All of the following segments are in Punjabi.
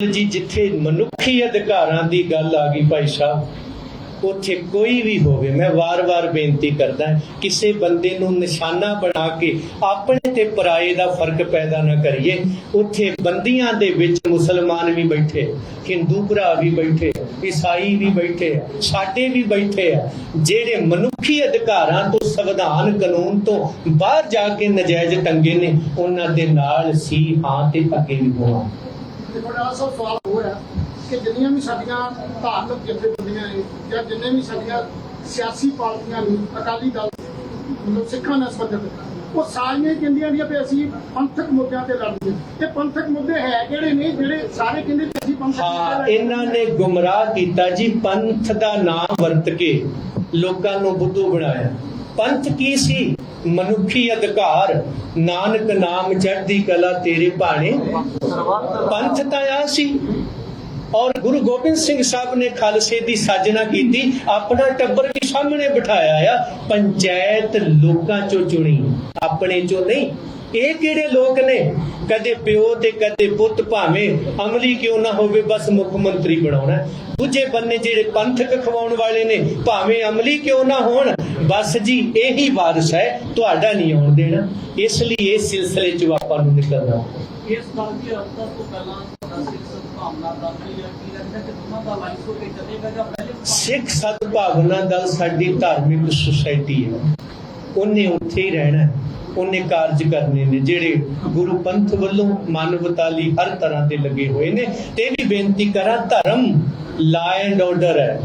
ਜੀ, ਜਿੱਥੇ ਮਨੁੱਖੀ ਅਧਿਕਾਰਾਂ ਦੀ ਗੱਲ ਆ ਗਈ ਭਾਈ ਸਾਹਿਬ, ਉੱਥੇ ਕੋਈ ਵੀ ਹੋਵੇ, ਮੈਂ ਵਾਰ-ਵਾਰ ਬੇਨਤੀ ਕਰਦਾ ਕਿਸੇ ਬੰਦੇ ਨੂੰ ਨਿਸ਼ਾਨਾ ਬਣਾ ਕੇ ਆਪਣੇ ਤੇ ਪਰਾਏ ਦਾ ਫ਼ਰਕ ਪੈਦਾ ਨਾ ਕਰੀਏ। ਉੱਥੇ ਬੰਦੀਆਂ ਦੇ ਵਿੱਚ ਮੁਸਲਮਾਨ ਵੀ ਬੈਠੇ, ਹਿੰਦੂ ਭਰਾ ਵੀ ਬੈਠੇ, ਈਸਾਈ ਵੀ ਬੈਠੇ, ਸਾਡੇ ਵੀ ਬੈਠੇ ਆ, ਜਿਹੜੇ ਮਨੁੱਖੀ ਅਧਿਕਾਰਾਂ ਤੋਂ ਸੰਵਿਧਾਨ ਕਾਨੂੰਨ ਤੋਂ ਬਾਹਰ ਜਾ ਕੇ ਨਜਾਇਜ਼ ਟੰਗੇ ਨੇ, ਉਹਨਾਂ ਦੇ ਨਾਲ ਸੀ, ਹਾਂ ਤੇ ਅੱਗੇ ਵੀ ਹੋਵਾਂਗੇ। ਤੁਹਾਡਾ ਆਹ ਸਭ ਸਵਾਲ ਹੈ ਕਿ ਜਿੰਨੀਆਂ ਵੀ ਸਾਡੀਆਂ ਧਾਰਮਿਕ ਜਥੇਬੰਦੀਆਂ ਨੇ ਜਾਂ ਜਿੰਨੇ ਵੀ ਸਾਡੀਆਂ ਸਿਆਸੀ ਪਾਰਟੀਆਂ ਨੇ ਅਕਾਲੀ ਦਲ ਮਤਲਬ ਸਿੱਖਾਂ ਨਾਲ ਸੰਬੰਧਿਤ ਉਹ ਸਾਰੀਆਂ ਕਹਿੰਦੀਆਂ ਨੇ ਕਿ ਅਸੀਂ ਪੰਥਕ ਮੁੱਦਿਆਂ ਤੇ ਲੜਦੇ ਤੇ ਪੰਥਕ ਮੁੱਦੇ ਹੈ ਕਿਹੜੇ ਨੇ ਜਿਹੜੇ ਸਾਰੇ ਕਹਿੰਦੇ ਕਿ ਅਸੀਂ ਪੰਥਕ ਹਾਂ। ਇਹਨਾਂ ਨੇ ਗੁੰਮਰਾਹ ਕੀਤਾ ਜੀ ਪੰਥ ਦਾ ਨਾਮ ਵਰਤ ਕੇ ਲੋਕਾਂ ਨੂੰ ਬੁੱਧੂ ਬਣਾਇਆ। ਪੰਥ ਕੀ ਸੀ? ਮਨੁੱਖੀ ਅਧਿਕਾਰ, ਨਾਨਕ ਨਾਮ ਚੜ੍ਹਦੀ ਕਲਾ ਤੇਰੇ ਭਾਣੇ। ਪੰਥ ਤਾਂ ਆ ਸੀ। ਔਰ ਗੁਰੂ ਗੋਬਿੰਦ ਸਿੰਘ ਸਾਹਿਬ ਨੇ ਖਾਲਸੇ ਦੀ ਸਾਜਨਾ ਕੀਤੀ, ਆਪਣਾ ਟੱਬਰ ਵੀ ਸਾਹਮਣੇ ਬਿਠਾਇਆ ਆ, ਪੰਚਾਇਤ ਲੋਕਾਂ ਚੋਂ ਚੁਣੀ, ਆਪਣੇ ਚੋਂ ਨਹੀਂ। ਇਹ ਕਿਹੜੇ ਲੋਕ ਨੇ? ਕਦੇ ਪਿਓ ਤੇ ਕਦੇ ਪੁੱਤ ਭਾਵੇਂ, ਅਮਲੀ ਕਿਉਂ ਨਾ ਹੋਵੇ, ਬਸ ਮੁੱਖ ਮੰਤਰੀ ਬਣਾਉਣਾ। ਦੂਜੇ ਬੰਨੇ ਜਿਹੜੇ ਪੰਥਕ ਖਵਾਉਣ ਵਾਲੇ ਨੇ, ਭਾਵੇਂ ਅਮਲੀ ਕਿਉਂ ਨਾ ਹੋਣ ਬਸ ਜੀ ਇਹੀ ਵਾਰਸ ਹੈ ਤੁਹਾਡਾ ਨਹੀਂ ਆਉਣ ਦੇਣਾ। ਇਸ ਲਈ ਇਸ ਸਿਲਸਿਲੇ 'ਚ ਆਪਾਂ ਨੂੰ ਨਿਕਲਣਾ। ਇਸ ਗੱਲ ਦੀ ਅਰਥਾ ਤੋਂ ਪਹਿਲਾਂ ਸਿੱਖ ਸਦਭਾਵਨਾ ਦਾ ਕੀ ਹੈ? ਕੀ ਲੱਗਦਾ ਕਿ ਦੋਨਾਂ ਦਾ ਲਾਈਫ ਹੋ ਕੇ ਚੱਲੇਗਾ ਜਾਂ ਪਹਿਲੇ ਸਿੱਖ ਸਦਭਾਵਨਾ ਦਲ ਸਾਡੀ ਧਾਰਮਿਕ ਸੁਸਾਇਟੀ ਹੈ। ਉਹਨੇ ਉੱਥੇ ਹੀ ਰਹਿਣਾ ਹੈ। ਉਹਨੇ ਕਾਰਜ ਕਰਨੇ ਨੇ ਜਿਹੜੇ ਗੁਰੂ ਪੰਥ ਵੱਲੋਂ ਮਾਨਵਤਾ ਲਈ ਹਰ ਤਰ੍ਹਾਂ ਦੇ ਲੱਗੇ ਹੋਏ ਨੇ। ਤੇ ਵੀ ਬੇਨਤੀ ਕਰਾਂ ਧਰਮ ਲਾ ਐਂਡ ਆਰਡਰ ਹੈ।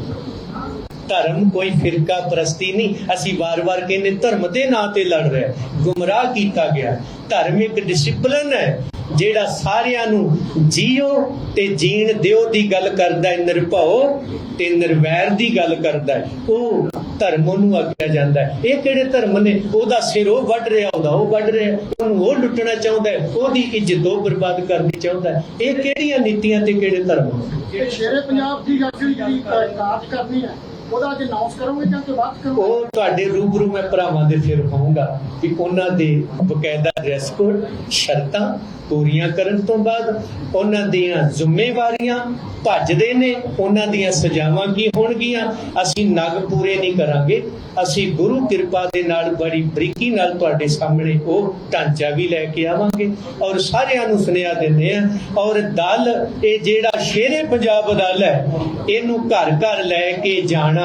ਧਰਮ ਕੋਈ ਫਿਰਕਾ ਪ੍ਰਸਤੀ ਨਹੀਂ। ਅਸੀਂ ਵਾਰ-ਵਾਰ ਕਹਿੰਦੇ ਧਰਮ ਦੇ ਨਾਂ ਤੇ ਲੜ ਰਿਹਾ ਗੁੰਮਰਾਹ ਕੀਤਾ ਗਿਆ ਧਰਮ ਇੱਕ ਡਿਸਪਲਿਨ ਹੈ, ਜਿਹੜਾ ਸਾਰਿਆਂ ਨੂੰ ਜੀਓ ਤੇ ਜੀਣ ਦਿਓ ਦੀ ਗੱਲ ਕਰਦਾ ਹੈ, ਨਿਰਭਉ ਤੇ ਨਿਰਵੈਰ ਦੀ ਗੱਲ ਕਰਦਾ ਹੈ। ਉਹ ਧਰਮ ਨੂੰ ਆਖਿਆ ਜਾਂਦਾ ਹੈ। ਇਹ ਕਿਹੜੇ ਧਰਮ ਨੇ? ਉਹਦਾ ਸਿਰ ਉਹ ਵੱਢ ਰਿਹਾ, ਉਹਦਾ ਉਹ ਵੱਢ ਰਿਹਾ ਉਹਨੂੰ ਉਹ ਲੁੱਟਣਾ ਚਾਹੁੰਦਾ ਹੈ। ਉਹਦੀ ਇੱਜ਼ਤ ਉਹ ਬਰਬਾਦ ਕਰਨੀ ਚਾਹੁੰਦਾ ਇਹ ਕਿਹੜੀਆਂ ਨੀਤੀਆਂ ਤੇ ਕਿਹੜੇ ਧਰਮ ਨੇ? ਤੇ ਸ਼ੇਰੇ ਪੰਜਾਬ ਦੀ ਜਿਹੜੀ ਜਿਹੜੀ ਕਾਰਜ ਕਰਨੀ ਹੈ। ਉਹਦਾ ਅੱਜ ਅਨਾਉਂਸ ਕਰੋਗੇ ਜਾਂ ਕਿ ਬਾਅਦ ਕਰੋਗੇ? ਉਹ ਤੁਹਾਡੇ ਰੂਬਰੂ ਮੈਂ ਭਰਾਵਾਂ ਦੇ ਫਿਰ ਹੋਊਂਗਾ ਕਿ ਉਹਨਾਂ ਦੇ ਬਕਾਇਦਾ ਡਰੈਸ ਕੋਡ ਸ਼ਰਤਾਂ ਪੂਰੀਆਂ ਕਰਨ ਤੋਂ ਬਾਅਦ ਉਹਨਾਂ ਦੀਆਂ ਜ਼ਿੰਮੇਵਾਰੀਆਂ ਭੱਜਦੇ ਨੇ, ਉਹਨਾਂ ਦੀਆਂ ਸਜ਼ਾਵਾਂ ਕੀ ਹੋਣਗੀਆਂ? ਅਸੀਂ ਨਗ ਪੂਰੇ ਨਹੀਂ ਕਰਾਂਗੇ। ਅਸੀਂ ਗੁਰੂ ਕਿਰਪਾ ਦੇ ਨਾਲ ਬੜੀ ਬਰੀਕੀ ਨਾਲ ਤੁਹਾਡੇ ਸਾਹਮਣੇ ਉਹ ਢਾਂਚਾ ਵੀ ਲੈ ਕੇ ਆਵਾਂਗੇ। ਔਰ ਸਾਰਿਆਂ ਨੂੰ ਸੁਨੇਹਾ ਦਿੰਦੇ ਆ ਔਰ ਦਲ, ਇਹ ਜਿਹੜਾ ਸ਼ੇਰੇ ਪੰਜਾਬ ਦਲ ਹੈ, ਇਹਨੂੰ ਘਰ ਘਰ ਲੈ ਕੇ ਜਾਣਾ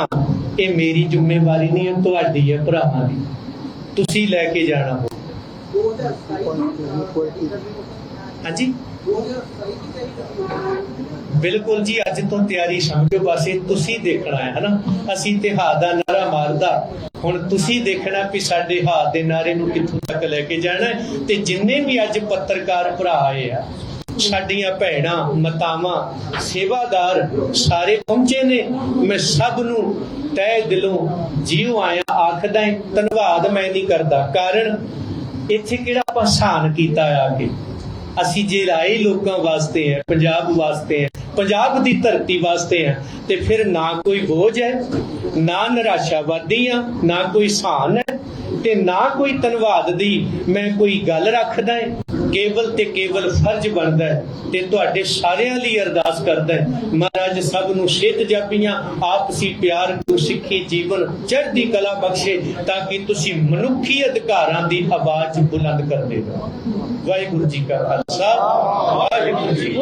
ਇਹ ਮੇਰੀ ਜ਼ਿੰਮੇਵਾਰੀ ਨਹੀਂ ਹੈ ਤੁਹਾਡੀ ਹੈ, ਭਰਾਵਾਂ ਦੀ। ਤੁਸੀਂ ਲੈ ਕੇ ਜਾਣਾ। ਹੋ ਹਾਂਜੀ? ਬਿਲਕੁਲ ਜੀ, ਅੱਜ ਤੋਂ ਤਿਆਰੀ ਸਮਝੋ ਪਾਸੇ ਤੁਸੀਂ ਦੇਖਣਾ ਹੈ, ਹਨਾ? ਅਸੀਂ ਤੇ ਹਾਥ ਦਾ ਨਾਰਾ ਮਾਰਦਾ। ਹੁਣ ਤੁਸੀਂ ਦੇਖਣਾ ਵੀ ਸਾਡੇ ਹਾਥ ਦੇ ਨਾਰੇ ਨੂੰ ਕਿੱਥੋਂ ਤੱਕ ਲੈ ਕੇ ਜਾਣਾ ਤੇ ਜਿੰਨੇ ਵੀ ਅੱਜ ਪੱਤਰਕਾਰ ਭਰਾ ਆਏ ਆ ਸਾਡੀਆਂ ਭੈਣਾਂ ਮਤਾਵਾਂ ਸੇਵਾਦਾਰ ਸਾਰੇ ਪਹੁੰਚੇ ਨੇ। ਮੈਂ ਸਭ ਨੂੰ ਤਹਿ ਦਿਲੋਂ ਜੀਉ ਆਇਆ ਆਖਦਾ ਹਾਂ, ਧੰਨਵਾਦ ਮੈਂ ਨਹੀਂ ਕਰਦਾ। ਕਾਰਨ ਇੱਥੇ ਕਿਹੜਾ ਆਪਾਂ ਸਹਾਨ ਕੀਤਾ ਆ ਕੇ? ਅਸੀਂ ਜੇ ਲਾਏ ਲੋਕਾਂ ਵਾਸਤੇ ਹੈ ਪੰਜਾਬ ਵਾਸਤੇ ਹੈ ਪੰਜਾਬ ਦੀ ਧਰਤੀ ਵਾਸਤੇ ਹੈ ਤੇ ਫਿਰ ਨਾ ਕੋਈ ਬੋਝ ਹੈ ਨਾ ਨਿਰਾਸ਼ਾਵਾਦੀ ਆ ਨਾ ਕੋਈ ਸਹਾਨ ਹੈ ਤੇ ਨਾ ਕੋਈ ਧੰਨਵਾਦ ਦੀ ਮੈਂ ਕੋਈ ਗੱਲ ਰੱਖਦਾ ਹੈ ਕੇਵਲ ਤੇ ਕੇਵਲ ਫਰਜ਼ ਬਣਦਾ ਹੈ ਤੇ ਤੁਹਾਡੇ ਸਾਰਿਆਂ ਲਈ ਅਰਦਾਸ ਕਰਦਾ ਹੈ। ਮਹਾਰਾਜ, ਸਭ ਨੂੰ ਸਿਹਤ ਜਾਪੀਆਂ ਆਪਸੀ ਪਿਆਰ ਗੁਰਸਿੱਖੀ ਜੀਵਨ ਚੜ੍ਹਦੀ ਕਲਾ ਬਖਸ਼ੇ ਤਾਂ ਕਿ ਤੁਸੀਂ ਮਨੁੱਖੀ ਅਧਿਕਾਰਾਂ ਦੀ ਆਵਾਜ਼ ਬੁਲੰਦ ਕਰਦੇ ਰਹੋ ਵਾਹਿਗੁਰੂ ਜੀ ਕਾ ਖਾਲਸਾ, ਵਾਹਿਗੁਰੂ ਜੀ ਕੀ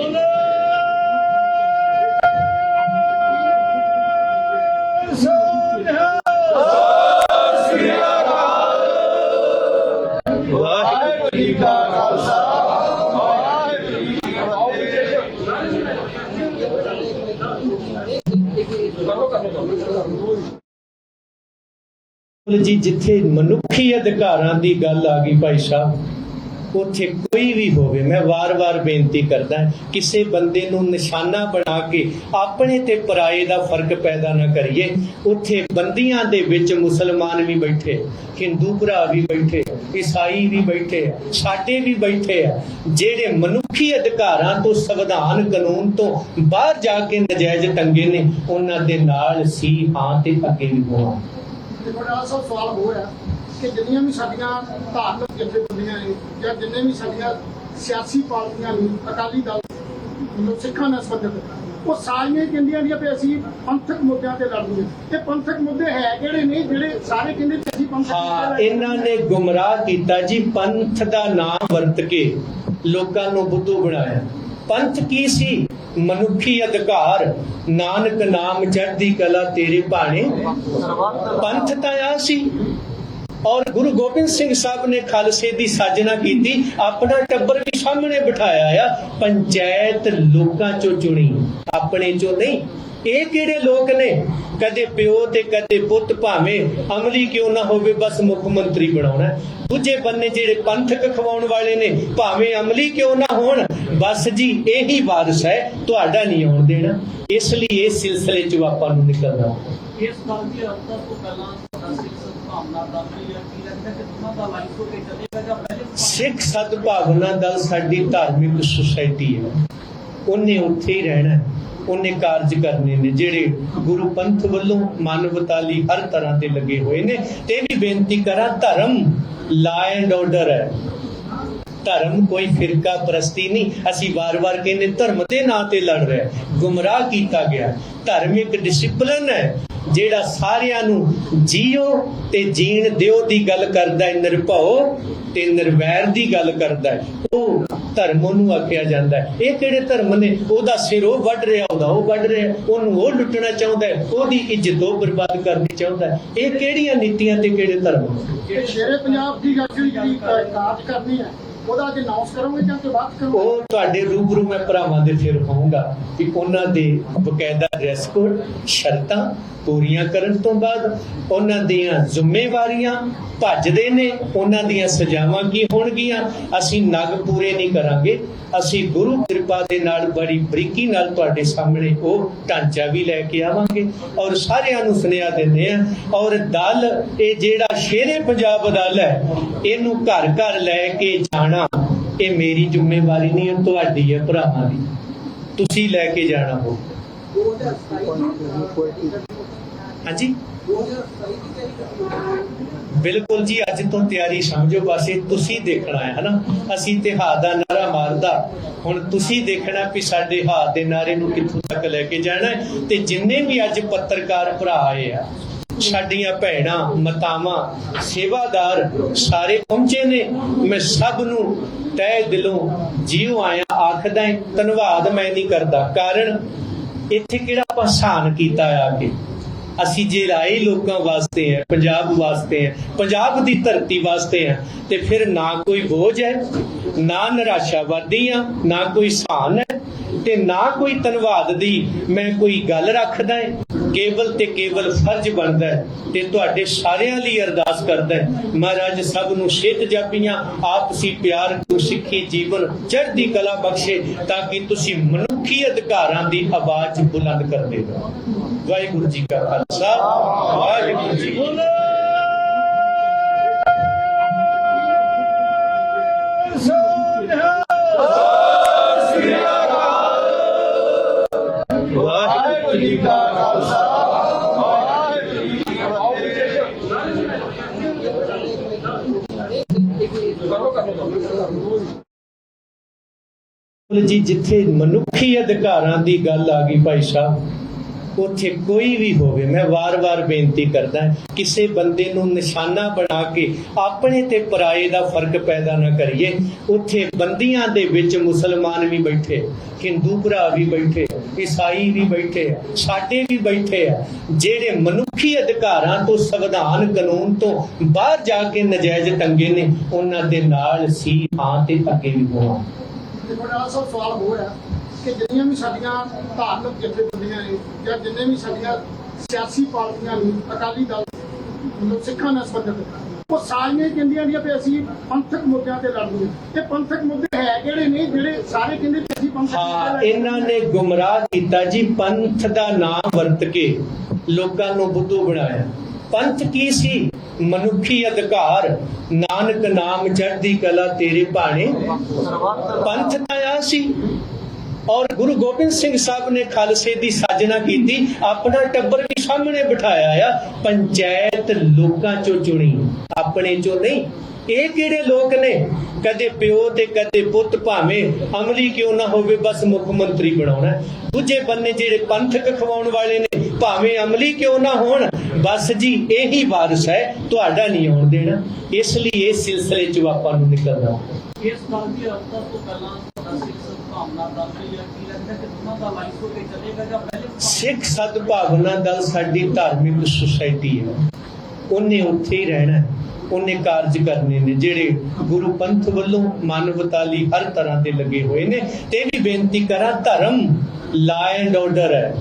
ਜੀ, ਜਿੱਥੇ ਮਨੁੱਖੀ ਅਧਿਕਾਰਾਂ ਦੀ ਗੱਲ ਆ ਗਈ ਭਾਈ ਸਾਹਿਬ, ਉੱਥੇ ਕੋਈ ਵੀ ਹੋਵੇ, ਮੈਂ ਵਾਰ-ਵਾਰ ਬੇਨਤੀ ਕਰਦਾ ਕਿਸੇ ਬੰਦੇ ਨੂੰ ਨਿਸ਼ਾਨਾ ਬਣਾ ਕੇ ਆਪਣੇ ਤੇ ਪਰਾਏ ਦਾ ਫ਼ਰਕ ਪੈਦਾ ਨਾ ਕਰੀਏ। ਉੱਥੇ ਬੰਦੀਆਂ ਦੇ ਵਿੱਚ ਮੁਸਲਮਾਨ ਵੀ ਬੈਠੇ, ਹਿੰਦੂ ਭਰਾ ਵੀ ਬੈਠੇ, ਈਸਾਈ ਵੀ ਬੈਠੇ ਸਾਡੇ ਵੀ ਬੈਠੇ ਆ, ਜਿਹੜੇ ਮਨੁੱਖੀ ਅਧਿਕਾਰਾਂ ਤੋਂ ਸੰਵਿਧਾਨ ਕਾਨੂੰਨ ਤੋਂ ਬਾਹਰ ਜਾ ਕੇ ਨਜਾਇਜ਼ ਟੰਗੇ ਨੇ, ਉਹਨਾਂ ਦੇ ਨਾਲ ਸੀ, ਹਾਂ ਤੇ ਅੱਗੇ ਵੀ ਹੋਵਾਂਗੇ। ਤੇ ਤੁਹਾਡਾ ਸਭ ਸਵਾਲ ਹੋਰ ਹੈ ਕਿ ਜਿੰਨੀਆਂ ਵੀ ਸਾਡੀਆਂ ਧਾਰਮਿਕ ਜਥੇਬੰਦੀਆਂ ਨੇ ਜਾਂ ਜਿੰਨੇ ਵੀ ਸਾਡੀਆਂ ਸਿਆਸੀ ਪਾਰਟੀਆਂ ਨੇ ਅਕਾਲੀ ਦਲ ਮਤਲਬ ਸਿੱਖਾਂ ਨਾਲ ਸੰਬੰਧਿਤ ਉਹ ਸਾਰੀਆਂ ਕਹਿੰਦੀਆਂ ਨੇ ਵੀ ਅਸੀਂ ਪੰਥਕ ਮੁੱਦਿਆਂ ਤੇ ਲੜਦੇ ਇਹ ਪੰਥਕ ਮੁੱਦੇ ਹੈ ਜਿਹੜੇ ਨਹੀਂ ਜਿਹੜੇ ਸਾਰੇ ਕਹਿੰਦੇ ਅਸੀਂ ਪੰਥਕ ਹਾਂ। ਇਹਨਾਂ ਨੇ ਗੁੰਮਰਾਹ ਕੀਤਾ ਜੀ ਪੰਥ ਦਾ ਨਾਮ ਵਰਤ ਕੇ ਲੋਕਾਂ ਨੂੰ ਬੁੱਧੂ ਬਣਾਇਆ। ਪੰਥ ਕੀ ਸੀ? ਮਨੁੱਖੀ ਅਧਿਕਾਰ, ਨਾਨਕ ਨਾਮ ਚੜ੍ਹਦੀ ਕਲਾ ਤੇਰੇ ਭਾਣੇ। ਪੰਥ ਤਾਂ ਆ ਸੀ। ਔਰ ਗੁਰੂ ਗੋਬਿੰਦ ਸਿੰਘ ਸਾਹਿਬ ਨੇ ਖਾਲਸੇ ਦੀ ਸਾਜਨਾ ਕੀਤੀ। ਆਪਣਾ ਟੱਬਰ ਵੀ ਸਾਹਮਣੇ ਬਿਠਾਇਆ ਆ। ਪੰਚਾਇਤ ਲੋਕਾਂ ਚੋਂ ਚੁਣੀ। ਆਪਣੇ ਚੋਂ ਨਹੀਂ। ਇਹ ਕਿਹੜੇ ਲੋਕ ਨੇ? ਕਦੇ ਪਿਓ ਤੇ ਕਦੇ ਪੁੱਤ ਭਾਵੇਂ ਅਮਲੀ ਕਿਉਂ ਨਾ ਹੋਵੇ ਬਸ ਮੁੱਖ ਮੰਤਰੀ ਬਣਾਉਣਾ। ਦੂਜੇ ਬੰਨੇ ਜਿਹੜੇ ਪੰਥਕ ਖਵਾਉਣ ਵਾਲੇ ਨੇ ਭਾਵੇਂ ਅਮਲੀ ਕਿਉਂ ਨਾ ਹੋਣ ਬਸ ਜੀ ਇਹੀ ਵਾਰਸ ਹੈ ਤੁਹਾਡਾ ਨਹੀਂ ਆਉਣ ਦੇਣਾ। ਇਸ ਲਈ ਇਸ ਸਿਲਸਿਲੇ 'ਚ ਆਪਾਂ ਨੂੰ ਨਿਕਲਣਾ। ਇਸ ਗੱਲ ਦੀ ਅਰਥਾ ਤੋਂ ਪਹਿਲਾਂ ਤੁਹਾਡਾ ਸਿੱਖ ਸਦਭਾਵਨਾ ਦਾ ਕੀ ਲੱਗਦਾ ਕਿ ਦਾ ਲਾਈਨ ਹੋ ਕੇ ਚੱਲੇਗਾ ਜਾਂ ਪਹਿਲੇ ਸਿੱਖ ਸਦਭਾਵਨਾ ਦਲ ਸਾਡੀ ਧਾਰਮਿਕ ਸੁਸਾਇਟੀ ਹੈ। ਉਹਨੇ ਉੱਥੇ ਹੀ ਰਹਿਣਾ ਹੈ। ਉਹਨੇ ਕਾਰਜ ਕਰਨੇ ਨੇ, ਜਿਹੜੇ ਗੁਰੂ ਪੰਥ ਵੱਲੋਂ ਮਾਨਵਤਾ ਲਈ ਹਰ ਤਰ੍ਹਾਂ ਤੇ ਲੱਗੇ ਹੋਏ ਨੇ। ਤੇ ਵੀ ਬੇਨਤੀ ਕਰਾਂ, ਧਰਮ ਲਾ ਐਂਡ ਆਰਡਰ ਹੈ। ਧਰਮ ਕੋਈ ਫਿਰਕਾ ਪ੍ਰਸਤੀ ਨਹੀਂ। ਅਸੀਂ ਵਾਰ-ਵਾਰ ਕਹਿੰਦੇ ਧਰਮ ਦੇ ਨਾਂ ਤੇ ਲੜ ਰਿਹਾ ਗੁੰਮਰਾਹ ਕੀਤਾ ਗਿਆ। ਧਰਮ ਇੱਕ ਡਿਸਪਲਿਨ ਹੈ। ਜਿਹੜਾ ਸਾਰਿਆਂ ਨੂੰ ਜੀਓ ਤੇ ਜੀਣ ਦਿਓ ਦੀ ਗੱਲ ਕਰਦਾ ਹੈ ਨਿਰਭਉ ਤੇ ਨਿਰਵੈਰ ਦੀ ਗੱਲ ਕਰਦਾ ਹੈ। ਉਹ ਧਰਮ ਨੂੰ ਆਖਿਆ ਜਾਂਦਾ ਹੈ। ਇਹ ਕਿਹੜੇ ਧਰਮ ਨੇ? ਉਹਦਾ ਸਿਰ ਉਹ ਵੱਢ ਰਿਹਾ ਉਹਦਾ ਉਹ ਵੱਢ ਰਿਹਾ। ਉਹਨੂੰ ਉਹ ਲੁੱਟਣਾ ਚਾਹੁੰਦਾ ਹੈ ਉਹਦੀ ਇੱਜ਼ਤ ਉਹ ਬਰਬਾਦ ਕਰਨੀ ਚਾਹੁੰਦਾ ਹੈ। ਇਹ ਕਿਹੜੀਆਂ ਨੀਤੀਆਂ ਤੇ ਕਿਹੜੇ ਧਰਮ ਨੇ? ਇਹ ਸ਼ੇਰੇ ਪੰਜਾਬ ਦੀ ਗੱਲ ਜਿਹੜੀ ਅ, ਕਰਨੀ ਹੈ ਉਹਦਾ ਅੱਜ ਅਨਾਉਂਸ ਕਰੋਗੇ ਜਾਂ ਕਿ ਬਾਅਦ ਕਰੋਗੇ? ਉਹ ਤੁਹਾਡੇ ਰੂਬਰੂ ਮੈਂ ਭਰਾਵਾਂ ਦੇ ਫਿਰ ਹੋਊਂਗਾ ਕਿ ਉਹਨਾਂ ਦੇ ਬਕਾਇਦਾ ਡਰੈਸ ਕੋਡ ਸ਼ਰਤਾਂ ਪੂਰੀਆਂ ਕਰਨ ਤੋਂ ਬਾਅਦ ਉਹਨਾਂ ਦੀਆਂ ਜ਼ਿੰਮੇਵਾਰੀਆਂ ਭੱਜਦੇ ਨੇ, ਉਹਨਾਂ ਦੀਆਂ ਸਜ਼ਾਵਾਂ ਕੀ ਹੋਣਗੀਆਂ? ਅਸੀਂ ਨਗ ਪੂਰੇ ਨਹੀਂ ਕਰਾਂਗੇ। ਅਸੀਂ ਗੁਰੂ ਕਿਰਪਾ ਦੇ ਨਾਲ ਬੜੀ ਬਰੀਕੀ ਨਾਲ ਤੁਹਾਡੇ ਸਾਹਮਣੇ ਉਹ ਢਾਂਚਾ ਵੀ ਲੈ ਕੇ ਆਵਾਂਗੇ ਔਰ ਸਾਰਿਆਂ ਨੂੰ ਸੁਨੇਹਾ ਦਿੰਦੇ ਆ ਔਰ ਦਲ, ਇਹ ਜਿਹੜਾ ਸ਼ੇਰੇ ਪੰਜਾਬ ਦਲ ਹੈ, ਇਹਨੂੰ ਘਰ ਘਰ ਲੈ ਕੇ ਜਾਣਾ ਇਹ ਮੇਰੀ ਜ਼ਿੰਮੇਵਾਰੀ ਨਹੀਂ ਹੈ ਤੁਹਾਡੀ ਹੈ, ਭਰਾਵਾਂ ਦੀ। ਤੁਸੀਂ ਲੈ ਕੇ ਜਾਣਾ ਹੋ। ਹਾਂਜੀ? ਬਿਲਕੁਲ ਜੀ, ਅੱਜ ਤੋਂ ਤਿਆਰੀ ਸਮਝੋ, ਬਸ ਇਹ ਤੁਸੀਂ ਦੇਖਣਾ ਹੈ, ਹਨਾ? ਅਸੀਂ ਤੇ ਹਾਥ ਦਾ ਨਾਰਾ ਮਾਰਦਾ। ਹੁਣ ਤੁਸੀਂ ਦੇਖਣਾ ਵੀ ਸਾਡੇ ਹਾਥ ਦੇ ਨਾਰੇ ਨੂੰ ਕਿੱਥੋਂ ਤੱਕ ਲੈ ਕੇ ਜਾਣਾ ਤੇ ਜਿੰਨੇ ਵੀ ਅੱਜ ਪੱਤਰਕਾਰ ਭਰਾ ਆਏ ਆ ਸਾਡੀਆਂ ਭੈਣਾਂ, ਮਤਾਵਾਂ, ਸੇਵਾਦਾਰ ਸਾਰੇ ਪਹੁੰਚੇ ਨੇ। ਮੈਂ ਸਭ ਨੂੰ ਤੈ ਦਿਲੋਂ ਜੀਉ ਆਇਆ ਆਖਦਾ ਧੰਨਵਾਦ ਮੈਂ ਨਹੀਂ ਕਰਦਾ। ਕਾਰਨ ਇੱਥੇ ਕਿਹੜਾ ਆਪਾਂ ਕੀਤਾ ਆ ਕੇ? ਅਸੀਂ ਜੇ ਆਏ ਲੋਕਾਂ ਵਾਸਤੇ ਹੈ ਪੰਜਾਬ ਵਾਸਤੇ ਹੈ ਪੰਜਾਬ ਦੀ ਧਰਤੀ ਵਾਸਤੇ ਹੈ ਤੇ ਫਿਰ ਨਾ ਕੋਈ ਬੋਝ ਹੈ, ਨਾ ਨਿਰਾਸ਼ਾਵਾਦੀ ਆ, ਨਾ ਕੋਈ ਸਾਨ ਹੈ ਤੇ ਨਾ ਕੋਈ ਧੰਨਵਾਦ ਦੀ ਮੈਂ ਕੋਈ ਗੱਲ ਰੱਖਦਾ ਹੈ ਕੇਵਲ ਤੇ ਕੇਵਲ ਫਰਜ਼ ਬਣਦਾ ਹੈ ਤੇ ਤੁਹਾਡੇ ਸਾਰਿਆਂ ਲਈ ਅਰਦਾਸ ਕਰਦਾ ਹੈ, ਮਹਾਰਾਜ, ਸਭ ਨੂੰ ਸਿਹਤ ਜਾਪੀਆਂ ਆਪਸੀ ਪਿਆਰ ਸਿੱਖੀ ਜੀਵਨ, ਚੜ੍ਹਦੀ ਕਲਾ ਬਖਸ਼ੇ, ਤਾਂ ਕਿ ਤੁਸੀਂ ਮਨੁੱਖੀ ਅਧਿਕਾਰਾਂ ਦੀ ਆਵਾਜ਼ ਬੁਲੰਦ ਕਰਦੇ ਹੋ ਵਾਹਿਗੁਰੂ ਜੀ ਕਾ ਖਾਲਸਾ, ਵਾਹਿਗੁਰੂ ਜੀ ਕੀ ਜੀ ਜਿੱਥੇ ਮਨੁੱਖੀ ਅਧਿਕਾਰਾਂ ਦੀ ਗੱਲ ਆ ਗਈ ਭਾਈ ਸਾਹਿਬ ਉੱਥੇ ਕੋਈ ਵੀ ਹੋਵੇ ਮੈਂ ਵਾਰ-ਵਾਰ ਬੇਨਤੀ ਕਰਦਾ ਕਿਸੇ ਬੰਦੇ ਨੂੰ ਨਿਸ਼ਾਨਾ ਬਣਾ ਕੇ ਆਪਣੇ ਤੇ ਪਰਾਏ ਦਾ ਫ਼ਰਕ ਪੈਦਾ ਨਾ ਕਰੀਏ। ਉੱਥੇ ਬੰਦੀਆਂ ਦੇ ਵਿੱਚ ਮੁਸਲਮਾਨ ਵੀ ਬੈਠੇ ਹਿੰਦੂ ਭਰਾ ਵੀ ਬੈਠੇ ਈਸਾਈ ਵੀ ਬੈਠੇ ਆ, ਸਾਡੇ ਵੀ ਬੈਠੇ ਆ ਜਿਹੜੇ ਮਨੁੱਖੀ ਅਧਿਕਾਰਾਂ ਤੋਂ ਸੰਵਿਧਾਨ ਕਾਨੂੰਨ ਤੋਂ ਬਾਹਰ ਜਾ ਕੇ ਨਜਾਇਜ਼ ਟੰਗੇ ਨੇ ਉਹਨਾਂ ਦੇ ਨਾਲ ਸੀ ਹਾਂ ਤੇ ਅੱਗੇ ਵੀ ਹੋਵਾਂ ਦੇਖੋ ਡਾਕਟਰ ਸਾਹਿਬ ਸਵਾਲ ਹੋਰ ਹੈ ਕਿ ਜਿੰਨੀਆਂ ਵੀ ਸਾਡੀਆਂ ਧਾਰਮਿਕ ਜਥੇਬੰਦੀਆਂ ਨੇ ਜਾਂ ਜਿੰਨੇ ਵੀ ਸਾਡੀਆਂ ਸਿਆਸੀ ਪਾਰਟੀਆਂ ਨੇ ਅਕਾਲੀ ਦਲ ਮਤਲਬ ਸਿੱਖਾਂ ਨਾਲ ਸੰਬੰਧਿਤ ਉਹ ਸਾਰੀਆਂ ਕਹਿੰਦੀਆਂ ਨੇ ਵੀ ਅਸੀਂ ਪੰਥਕ ਮੁੱਦਿਆਂ ਤੇ ਲੜਦੇ ਇਹ ਪੰਥਕ ਮੁੱਦੇ ਹੈ ਜਿਹੜੇ ਨਹੀਂ ਜਿਹੜੇ ਸਾਰੇ ਕਹਿੰਦੇ ਅਸੀਂ ਪੰਥਕ ਹਾਂ। ਇਹਨਾਂ ਨੇ ਗੁੰਮਰਾਹ ਕੀਤਾ ਜੀ ਪੰਥ ਦਾ ਨਾਮ ਵਰਤ ਕੇ ਲੋਕਾਂ ਨੂੰ ਬੁੱਧੂ ਬਣਾਇਆ। ਪੰਥ ਕੀ ਸੀ? ਮਨੁੱਖੀ ਅਧਿਕਾਰ, ਨਾਨਕ ਨਾਮ ਚੜ੍ਹਦੀ ਕਲਾ ਤੇਰੇ ਭਾਣੇ। ਪੰਥ ਤਾਂ ਆ ਸੀ ਔਰ ਗੁਰੂ ਗੋਬਿੰਦ ਸਿੰਘ ਸਾਹਿਬ ਨੇ ਖਾਲਸੇ ਦੀ ਸਾਜਨਾ ਕੀਤੀ, ਆਪਣਾ ਟੱਬਰ ਵੀ ਸਾਹਮਣੇ ਬਿਠਾਇਆ ਆ, ਪੰਚਾਇਤ ਲੋਕਾਂ ਚੋਂ ਚੁਣੀ, ਆਪਣੇ ਚੋਂ ਨਹੀਂ। ਇਹ ਕਿਹੜੇ ਲੋਕ ਨੇ? ਕਦੇ ਪਿਓ ਤੇ ਕਦੇ ਪੁੱਤ ਭਾਵੇਂ, ਅਮਲੀ ਕਿਉਂ ਨਾ ਹੋਵੇ, ਬਸ ਮੁੱਖ ਮੰਤਰੀ ਬਣਾਉਣਾ। ਦੂਜੇ ਬੰਨੇ ਜਿਹੜੇ ਪੰਥਕ ਖਵਾਉਣ ਵਾਲੇ ਨੇ ਭਾਵੇਂ ਅਮਲੀ ਕਿਉਂ ਨਾ ਹੋਣ ਬਸ ਜੀ ਇਹੀ ਵਾਰਸ ਹੈ ਤੁਹਾਡਾ ਨਹੀਂ ਆਉਣ ਦੇਣਾ। ਇਸ ਲਈ ਇਸ ਸਿਲਸਿਲੇ 'ਚ ਆਪਾਂ ਨੂੰ ਨਿਕਲਣਾ। ਇਸ ਗੱਲ ਦੀ ਅਵਸਥਾ ਤੋਂ ਪਹਿਲਾਂ ਸਦਭਾਵਨਾ ਦਲ ਲਈ ਹੈ। ਕੀ ਲੱਗਦਾ ਕਿ ਦੋਨਾਂ ਦਾ ਲਾਈਫ ਹੋ ਕੇ ਚੱਲੇਗਾ ਜਾਂ ਪਹਿਲੇ ਸਿੱਖ ਸਦਭਾਵਨਾ ਦਲ ਸਾਡੀ ਧਾਰਮਿਕ ਸੁਸਾਇਟੀ ਹੈ। ਉਹਨੇ ਉੱਥੇ ਹੀ ਰਹਿਣਾ ਉਹਨੇ ਕਾਰਜ ਕਰਨੇ ਨੇ ਜਿਹੜੇ ਗੁਰੂ ਪੰਥ ਵੱਲੋਂ ਮਾਨਵਤਾ ਲਈ ਹਰ ਤਰ੍ਹਾਂ ਦੇ ਲੱਗੇ ਹੋਏ ਨੇ। ਤੇ ਵੀ ਬੇਨਤੀ ਕਰਾਂ ਧਰਮ ਲਾ ਐਂਡ ਆਰਡਰ ਹੈ।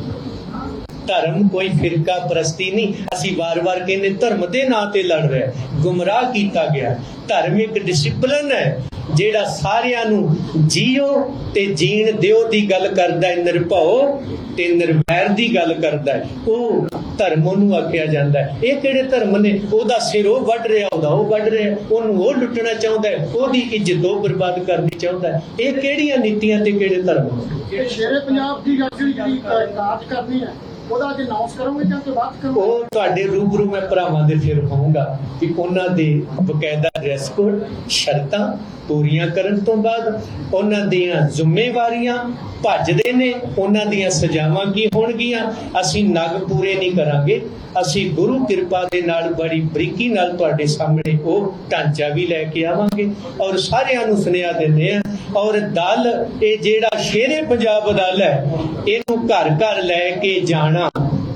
ਧਰਮ ਕੋਈ ਫਿਰਕਾ ਪ੍ਰਸਤੀ ਨਹੀਂ। ਅਸੀਂ ਵਾਰ-ਵਾਰ ਕਹਿੰਦੇ ਧਰਮ ਦੇ ਨਾਂ ਤੇ ਲੜ ਰਿਹਾ ਗੁੰਮਰਾਹ ਕੀਤਾ ਗਿਆ। ਧਰਮ ਇੱਕ ਡਿਸਪਲਿਨ ਹੈ ਜਿਹੜਾ ਸਾਰਿਆਂ ਨੂੰ ਜੀਓ ਤੇ ਜੀਣ ਦਿਓ ਦੀ ਗੱਲ ਕਰਦਾ ਹੈ ਨਿਰਭਉ ਤੇ ਨਿਰਵੈਰ ਦੀ ਗੱਲ ਕਰਦਾ ਹੈ। ਉਹ ਧਰਮ ਨੂੰ ਆਖਿਆ ਜਾਂਦਾ ਹੈ। ਇਹ ਕਿਹੜੇ ਧਰਮ ਨੇ? ਉਹਦਾ ਸਿਰ ਉਹ ਵੱਢ ਰਿਹਾ ਉਹਦਾ ਉਹ ਵੱਢ ਰਿਹਾ। ਉਹਨੂੰ ਉਹ ਲੁੱਟਣਾ ਚਾਹੁੰਦਾ ਹੈ ਉਹਦੀ ਇੱਜ਼ਤ ਉਹ ਬਰਬਾਦ ਕਰਨੀ ਚਾਹੁੰਦਾ ਹੈ। ਇਹ ਕਿਹੜੀਆਂ ਨੀਤੀਆਂ ਤੇ ਕਿਹੜੇ ਧਰਮ ਨੇ? ਸ਼ੇਰੇ ਪੰਜਾਬ ਦੀ ਜਿਹੜੀ ਜਿਹੜੀ ਅ, ਕਰਨੀ ਹੈ। ਉਹਦਾ ਅੱਜ ਅਨਾਉਂਸ ਕਰੋਗੇ ਜਾਂ ਤੇ ਬਾਅਦ ਕਰੋਗੇ? ਉਹ ਤੁਹਾਡੇ ਰੂਬਰੂ ਮੈਂ ਭਰਾਵਾਂ ਦੇ ਫਿਰ ਹੋਊਂਗਾ ਕਿ ਉਹਨਾਂ ਦੇ ਬਕਾਇਦਾ ਡਰੈਸ ਕੋਡ ਸ਼ਰਤਾਂ ਪੂਰੀਆਂ ਕਰਨ ਤੋਂ ਬਾਅਦ ਉਹਨਾਂ ਦੀਆਂ ਜ਼ਿੰਮੇਵਾਰੀਆਂ ਭੱਜਦੇ ਨੇ, ਉਹਨਾਂ ਦੀਆਂ ਸਜ਼ਾਵਾਂ ਕੀ ਹੋਣਗੀਆਂ? ਅਸੀਂ ਨਗ ਪੂਰੇ ਨਹੀਂ ਕਰਾਂਗੇ। ਅਸੀਂ ਗੁਰੂ ਕਿਰਪਾ ਦੇ ਨਾਲ ਬੜੀ ਬਰੀਕੀ ਨਾਲ ਤੁਹਾਡੇ ਸਾਹਮਣੇ ਉਹ ਢਾਂਚਾ ਵੀ ਲੈ ਕੇ ਆਵਾਂਗੇ। ਔਰ ਸਾਰਿਆਂ ਨੂੰ ਸੁਨੇਹਾ ਦਿੰਦੇ ਆ ਔਰ ਦਲ, ਇਹ ਜਿਹੜਾ ਸ਼ੇਰੇ ਪੰਜਾਬ ਦਲ ਹੈ, ਇਹਨੂੰ ਘਰ ਘਰ ਲੈ ਕੇ ਜਾਣਾ,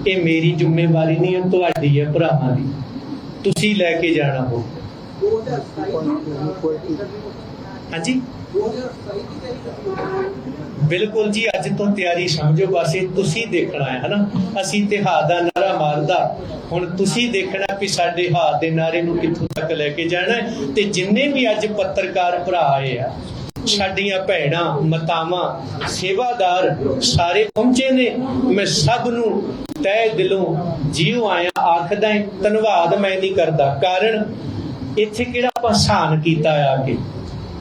ਇਹ ਮੇਰੀ ਜ਼ਿੰਮੇਵਾਰੀ ਨਹੀਂ ਹੈ ਤੁਹਾਡੀ ਹੈ, ਭਰਾਵਾਂ ਦੀ। ਤੁਸੀਂ ਲੈ ਕੇ ਜਾਣਾ ਹੋ ਹਾਂਜੀ? ਬਿਲਕੁਲ ਜੀ, ਅੱਜ ਤੋਂ ਤਿਆਰੀ ਸਮਝੋ ਬਸ, ਇਹ ਤੁਸੀਂ ਦੇਖਣਾ ਹੈ, ਹਨਾ? ਅਸੀਂ ਤੇ ਦਾ ਨਾਰਾ ਮਾਰਦਾ। ਹੁਣ ਤੁਸੀਂ ਦੇਖਣਾ ਵੀ ਸਾਡੇ ਹਾਥ ਦੇ ਨਾਰੇ ਨੂੰ ਕਿੱਥੋਂ ਤੱਕ ਲੈ ਕੇ ਜਾਣਾ ਹੈ ਤੇ ਜਿੰਨੇ ਵੀ ਅੱਜ ਪੱਤਰਕਾਰ ਭਰਾ ਆਏ ਆ, ਸਾਡੀਆਂ ਭੈਣਾਂ, ਮਤਾਵਾਂ, ਸੇਵਾਦਾਰ ਸਾਰੇ ਪਹੁੰਚੇ ਨੇ। ਮੈਂ ਸਭ ਨੂੰ ਤੈ ਦਿਲੋਂ ਜੀਉ ਆਇਆ ਆਖਦਾ ਧੰਨਵਾਦ ਮੈਂ ਨਹੀਂ ਕਰਦਾ। ਕਾਰਨ ਇੱਥੇ ਕਿਹੜਾ ਪਛਾਣ ਕੀਤਾ ਆ ਕੇ?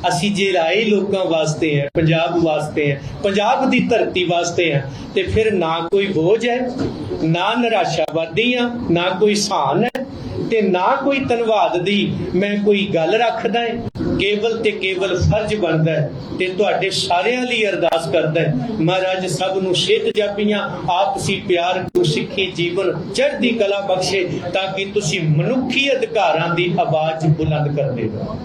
ਅਸੀਂ ਜੇ ਰਾਏ ਲੋਕਾਂ ਵਾਸਤੇ ਹੈ, ਪੰਜਾਬ ਵਾਸਤੇ ਹੈ, ਪੰਜਾਬ ਦੀ ਧਰਤੀ ਵਾਸਤੇ ਹੈ, ਤੇ ਫਿਰ ਨਾ ਕੋਈ ਬੋਝ ਹੈ, ਨਾ ਨਿਰਾਸ਼ਾਵਾਦੀ ਆ ਨਾ ਕੋਈ ਸਹਾਨ ਹੈ, ਤੇ ਨਾ ਕੋਈ ਧੰਨਵਾਦ ਦੀ ਮੈਂ ਕੋਈ ਗੱਲ ਰੱਖਦਾ ਹੈ। ਕੇਵਲ ਤੇ ਕੇਵਲ ਫਰਜ਼ ਬਣਦਾ ਹੈ ਤੇ ਤੁਹਾਡੇ ਸਾਰਿਆਂ ਲਈ ਅਰਦਾਸ ਕਰਦਾ ਹੈ, ਮਹਾਰਾਜ ਸਭ ਨੂੰ ਸਿਹਤ ਜਾਪੀਆਂ ਆਪਸੀ ਪਿਆਰ, ਗੁਰਸਿੱਖੀ ਜੀਵਨ, ਚੜ੍ਹਦੀ ਕਲਾ ਬਖਸ਼ੇ, ਤਾਂ ਕਿ ਤੁਸੀਂ ਮਨੁੱਖੀ ਅਧਿਕਾਰਾਂ ਦੀ ਆਵਾਜ਼ ਬੁਲੰਦ ਕਰਦੇ ਰਹੋ